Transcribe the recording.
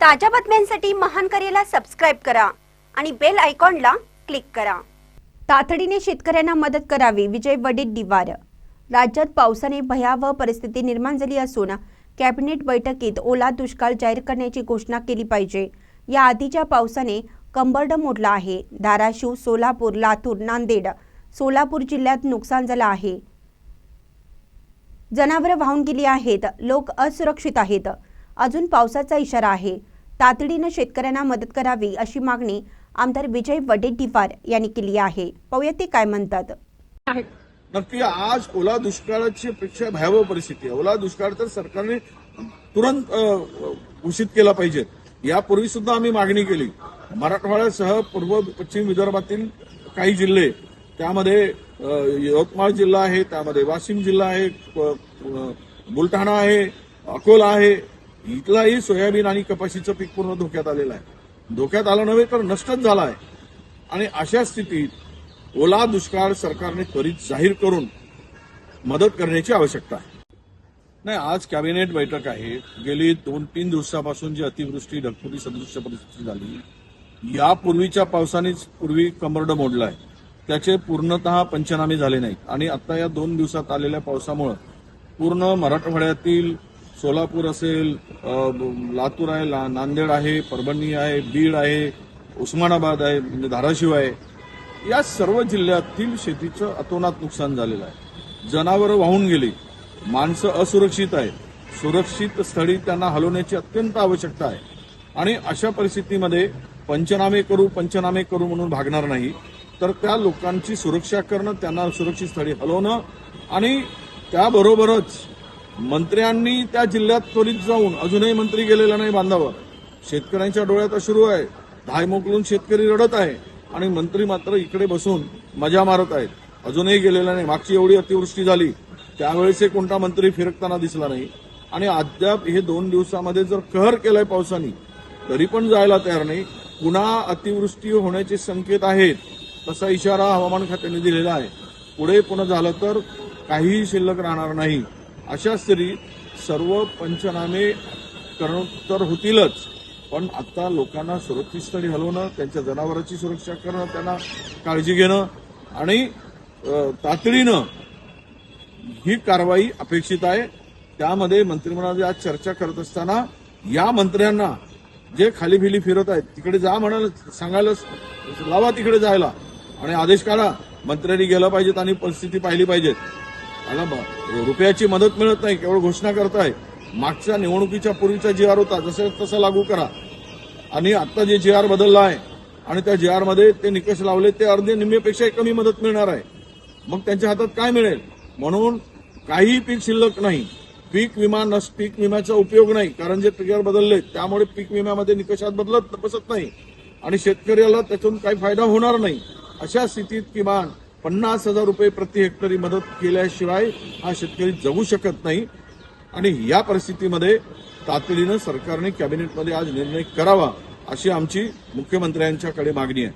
ताज्या बातम्यांसाठी महान करेला सबस्क्राईब करा आणि बेल आयकॉनला क्लिक करा. तातडीने शेतकऱ्यांना मदत करावी विजय वडेट्टीवार राज्यात पावसाने भयावह परिस्थिती निर्माण झाली असून कॅबिनेट बैठकीत ओला दुष्काळ जाहीर करण्याची घोषणा केली पाहिजे. या आधीच्या पावसाने कंबरड मोडला आहे. धाराशिव सोलापूर लातूर नांदेड सोलापूर जिल्ह्यात नुकसान झालं आहे. जनावरं वाहून गेली आहेत. लोक असुरक्षित आहेत. अजून पावसाचा इशारा आहे. तातडीनं शेतकऱ्यांना मदत करावी अशी मागणी आमदार विजय वडेट्टीवार यांनी केली आहे. पाहूया ते काय म्हणतात. नक्की आज ओला दुष्काळाची पेक्षा भयावह परिस्थिती आहे. ओला दुष्काळ तर सरकारने तुरंत घोषित केला पाहिजे. यापूर्वी सुद्धा आम्ही मागणी केली. मराठवाड्यासह पूर्व पश्चिम विदर्भातील काही जिल्हे त्यामध्ये यवतमाळ जिल्हा आहे त्यामध्ये वाशिम जिल्हा आहे प- बुलढाणा आहे अकोला आहे इथलाही सोयाबीन आणि कपाशीचं पीक पूर्ण धोक्यात आलेलं आहे. धोक्यात आलं नव्हे तर नष्टच झाला आहे आणि अशा स्थितीत ओला दुष्काळ सरकारने त्वरित जाहीर करून मदत करण्याची आवश्यकता आहे. नाही आज कॅबिनेट बैठक आहे. गेली दोन तीन दिवसापासून जी अतिवृष्टी ढगफुटी सदृश्य परिस्थिती झाली यापूर्वीच्या पावसानेच पूर्वी कमरड मोडलाय. त्याचे पूर्णतः पंचनामे झाले नाहीत. आणि आता या दोन दिवसात आलेल्या पावसामुळं पूर्ण मराठवाड्यातील सोलापूर असेल लातूर आहे ला- नांदेड आहे परभणी आहे बीड आहे उस्मानाबाद आहे म्हणजे धाराशिव आहे. या सर्व जिल्ह्यातील शेतीचं अतोनात नुकसान झालेलं आहे. जनावरं वाहून गेली माणसं असुरक्षित आहेत. सुरक्षित स्थळी त्यांना हलवण्याची अत्यंत आवश्यकता आहे. आणि अशा परिस्थितीमध्ये पंचनामे करू पंचनामे करू म्हणून भागणार नाही तर त्या लोकांची सुरक्षा करणं त्यांना सुरक्षित स्थळी हलवणं आणि त्याबरोबरच मंत्र्यांनी त्या जिल्ह्यात त्वरित जाऊन अजूनही मंत्री गेलेला नाही बांधावर शेतकऱ्यांच्या डोळ्यात अश्रू आहे. धाय मोकलून शेतकरी रडत आहे आणि मंत्री मात्र इकडे बसून मजा मारत आहेत. अजूनही गेलेला नाही. मागची एवढी अतिवृष्टी झाली. त्यावेळेस कोणता मंत्री फिरकताना दिसला नाही. आणि अद्याप हे दोन दिवसामध्ये जर कहर केलाय पावसाने तरी पण जायला तयार नाही. पुन्हा अतिवृष्टी होण्याचे संकेत आहेत तसा इशारा हवामान खात्याने दिलेला आहे. पुढे पुन्हा झालं तर काहीही शिल्लक राहणार नाही. अशा तरी सर्व पंचनामे करणं तर होतीलच. पण आता लोकांना सुरक्षित स्थळी हलवणं त्यांच्या जनावरांची सुरक्षा करणं त्यांना काळजी घेणं आणि तातडीनं ही कारवाई अपेक्षित आहे. त्यामध्ये मंत्रिमंडळाची आज चर्चा करत असताना या मंत्र्यांना जे खाली फिली फिरत आहेत तिकडे जा म्हणाल सांगायला लावा तिकडे जायला. आणि आदेश काढा मंत्र्यांनी गेलं पाहिजेत आणि परिस्थिती पाहिली पाहिजेत. मला रुपयाची मदत मिळत नाही केवळ घोषणा करताय. मागच्या निवडणुकीच्या पूर्वीचा जी आर होता जसं तसं लागू करा. आणि आता जे जी आर बदलला आहे आणि त्या जी आरमध्ये ते निकष लावले ते अर्धे निम्मेपेक्षा कमी मदत मिळणार आहे. मग त्यांच्या हातात काय मिळेल? म्हणून काही पीक शिल्लक नाही. पीक विमा नस पीक विम्याचा उपयोग नाही कारण जे पीक बदलले त्यामुळे पीक विम्यामध्ये निकषात बदलत बसत नाही. आणि शेतकऱ्याला त्यातून काही फायदा होणार नाही. अशा स्थितीत किमान पन्नास हजार रुपये प्रति हेक्टरी मदत केल्याशिवाय हा शेतकरी जगू शकत नाही. आणि या परिस्थितीमध्ये तातडीनं सरकारने कॅबिनेटमध्ये आज निर्णय करावा अशी आमची मुख्यमंत्र्यांच्याकडे मागणी आहे.